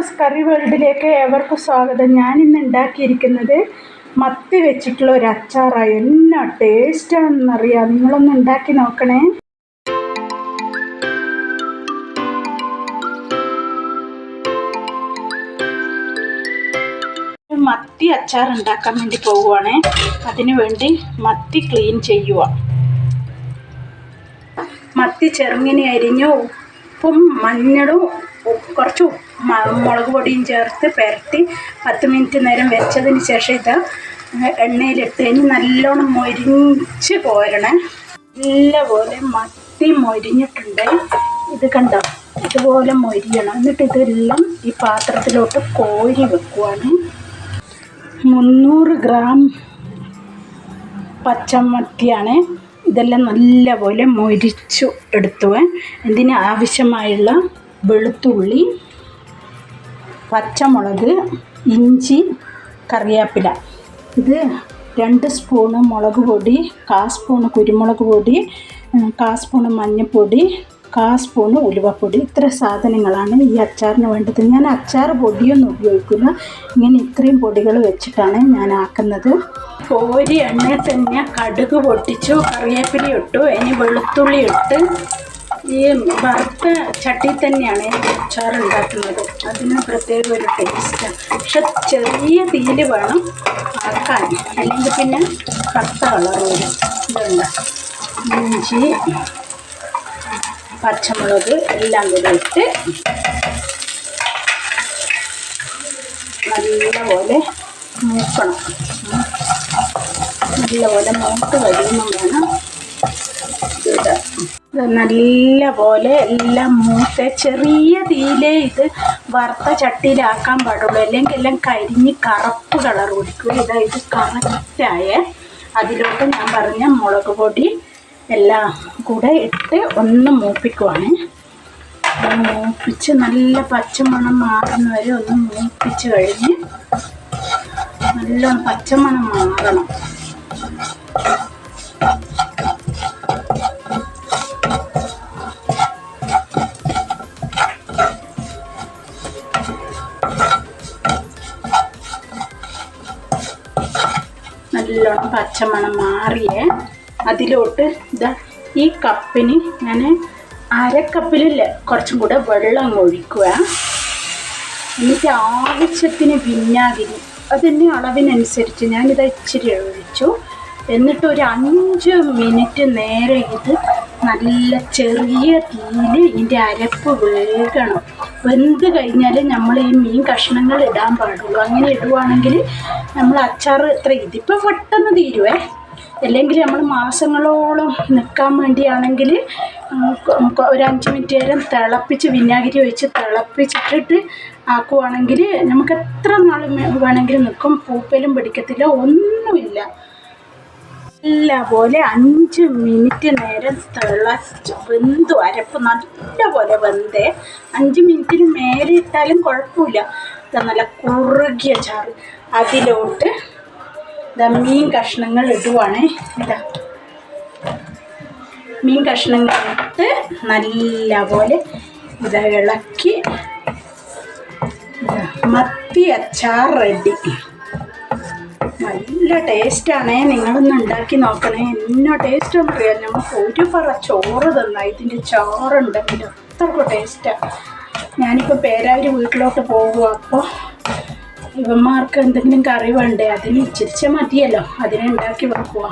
News കറി വേൾഡിലേക്ക് ഏവർക്കും സ്വാഗതം. ഞാൻ ഇന്ന് ഉണ്ടാക്കിയിരിക്കുന്നത് മത്തി വെച്ചിട്ടുള്ള ഒരു അച്ചാറാണ് എന്നാ ടേസ്റ്റാണെന്നറിയാം നിങ്ങളൊന്ന് ഉണ്ടാക്കി നോക്കണേ. മത്തി അച്ചാർ ഉണ്ടാക്കാൻ വേണ്ടി പോവുകയാണേ അതിനു വേണ്ടി മത്തി ക്ലീൻ ചെയ്യുക മത്തി ചെറുങ്ങനെ അരിഞ്ഞു ഉപ്പും മഞ്ഞളും കുറച്ച് മുളക് പൊടിയും ചേർത്ത് പുരട്ടി പത്ത് മിനിറ്റ് നേരം വെച്ചതിന് ശേഷം ഇത് എണ്ണയിലിട്ട് കഴിഞ്ഞ് നല്ലോണം മൊരിഞ്ഞ് പോരണേ നല്ലപോലെ മത്തി മൊരിഞ്ഞിട്ടുണ്ട്. ഇത് കണ്ടോ? ഇതുപോലെ മൊരിയണം. എന്നിട്ട് ഇതെല്ലാം ഈ പാത്രത്തിലോട്ട് കോരി വെക്കുവാണ്. മുന്നൂറ് ഗ്രാം പച്ചമത്തിയാണ് ഇതെല്ലാം നല്ലപോലെ മൊരിച്ചു എടുത്തുവേ ഇതിന് ആവശ്യമായുള്ള വെളുത്തുള്ളി പച്ചമുളക് ഇഞ്ചി കറിവേപ്പില. ഇത് രണ്ട് സ്പൂണ് മുളക് പൊടി കാ സ്പൂണ് കുരുമുളക് പൊടി കാ സ്പൂണ് മഞ്ഞൾപ്പൊടി കാ സ്പൂണ് ഉലുവപ്പൊടി. ഇത്ര സാധനങ്ങളാണ് ഈ അച്ചാറിന് വേണ്ടത്. ഞാൻ അച്ചാർ പൊടിയൊന്നും ഉപയോഗിക്കില്ല. ഇങ്ങനെ ഇത്രയും പൊടികൾ വെച്ചിട്ടാണ് ഞാൻ ആക്കുന്നത്. കോരി എണ്ണയിൽ തന്നെ കടുക് പൊട്ടിച്ചു കറിവേപ്പില ഇട്ടു ഇനി വെളുത്തുള്ളി ഇട്ട് ഈ വറുത്ത ചട്ടി തന്നെയാണ് അച്ചാർ ഉണ്ടാക്കുന്നത് അതിന് പ്രത്യേക ഒരു ടേസ്റ്റാണ് പക്ഷെ ചെറിയ തീയിൽ വേണം വറക്കാൻ. അല്ലെങ്കിൽ പിന്നെ കറുത്ത കളർ വരും. ഇതുണ്ട്. ഇഞ്ചി പച്ചമുളക് എല്ലാം കൂടെ ഇട്ട് നല്ലപോലെ മൂക്കണം. നല്ലപോലെ മൂത്ത് കഴിയുമ്പോൾ വേണം ഇത് നല്ലപോലെ എല്ലാം മൂത്ത ചെറിയ തീയിലേ ഇത് വറുത്ത ചട്ടിയിലാക്കാൻ പാടുള്ളൂ. അല്ലെങ്കിൽ എല്ലാം കരിഞ്ഞ് കറുപ്പ് കളർ കുടിക്കും ഇതാ ഇത് കറക്റ്റായ അതിലോട്ട് ഞാൻ പറഞ്ഞ മുളക് പൊടി എല്ലാം കൂടെ ഇട്ട് ഒന്ന് മൂപ്പിക്കുവാണ്. മൂപ്പിച്ച് നല്ല പച്ചമണം മാറുന്ന വരെ ഒന്ന് മൂപ്പിച്ച് കഴിഞ്ഞ് നല്ല പച്ചമണം മാറണം. നല്ലോണം പച്ചമണം മാറിയേ. അതിലോട്ട് ഇതാ ഈ കപ്പിന് ഞാൻ അരക്കപ്പിലില്ല കുറച്ചും കൂടെ വെള്ളം ഒഴിക്കുക. എന്നിട്ട് ആവശ്യത്തിന് വിനാഗിരി. അതിന്റെ അളവിനനുസരിച്ച് ഞാനിത് ഇച്ചിരി ഒഴിച്ചു. എന്നിട്ട് ഒരു അഞ്ച് മിനിറ്റ് നേരെ ഇത് നല്ല ചെറിയ തീയിൽ ഇതിന്റെ അരപ്പ് വേകണം. വെന്ത് കഴിഞ്ഞാൽ നമ്മൾ ഈ മീൻ കഷ്ണങ്ങൾ ഇടാൻ പാടുള്ളൂ. അങ്ങനെ ഇടുവാണെങ്കിൽ നമ്മൾ അച്ചാർ എത്ര ഇതിപ്പോൾ പെട്ടെന്ന് തീരുവേ. അല്ലെങ്കിൽ നമ്മൾ മാസങ്ങളോളം നിൽക്കാൻ വേണ്ടിയാണെങ്കിൽ ഒരു അഞ്ച് മിനിറ്റ് നേരം തിളപ്പിച്ച് വിനാഗിരി ഒഴിച്ച് തിളപ്പിച്ചിട്ടിട്ട് ആക്കുവാണെങ്കിൽ നമുക്ക് എത്ര നാൾ വേണമെങ്കിലും നിൽക്കും പൂപ്പലും പിടിക്കത്തില്ല ഒന്നുമില്ല. നല്ല പോലെ അഞ്ച് മിനിറ്റ് നേരം തിളച്ച് വെന്തു അരപ്പ് നല്ലപോലെ വെന്തേ. അഞ്ച് മിനിറ്റിന് മേലെ ഇട്ടാലും കുഴപ്പമില്ല. നല്ല കുറുകിയ ചാറ്. അതിലോട്ട് മീൻ കഷ്ണങ്ങൾ ഇടുവാണേ. ഇതാ. മീൻ കഷ്ണങ്ങൾ ഇട്ട് നല്ലപോലെ ഇത് ഇളക്കി. മത്തി അച്ചാർ റെഡി നല്ല ടേസ്റ്റാണേ. നിങ്ങളൊന്ന് ഉണ്ടാക്കി നോക്കണേ. എന്നോ ടേസ്റ്റ് അറിയാം നമുക്ക് ഒരു പറ ചോറ് തന്നാ. ഇതിന്റെ ചോറുണ്ടെങ്കിൽ അത്രക്കും ടേസ്റ്റാണ് ഞാനിപ്പോൾ പേരാവൂർ വീട്ടിലോട്ട് പോകും അപ്പോൾ ഇവന്മാർക്ക് എന്തെങ്കിലും കറി വേണ്ടേ? അതിന് ഇച്ചിരിച്ച മതിയല്ലോ. അതിനെ ഉണ്ടാക്കി വെക്കുക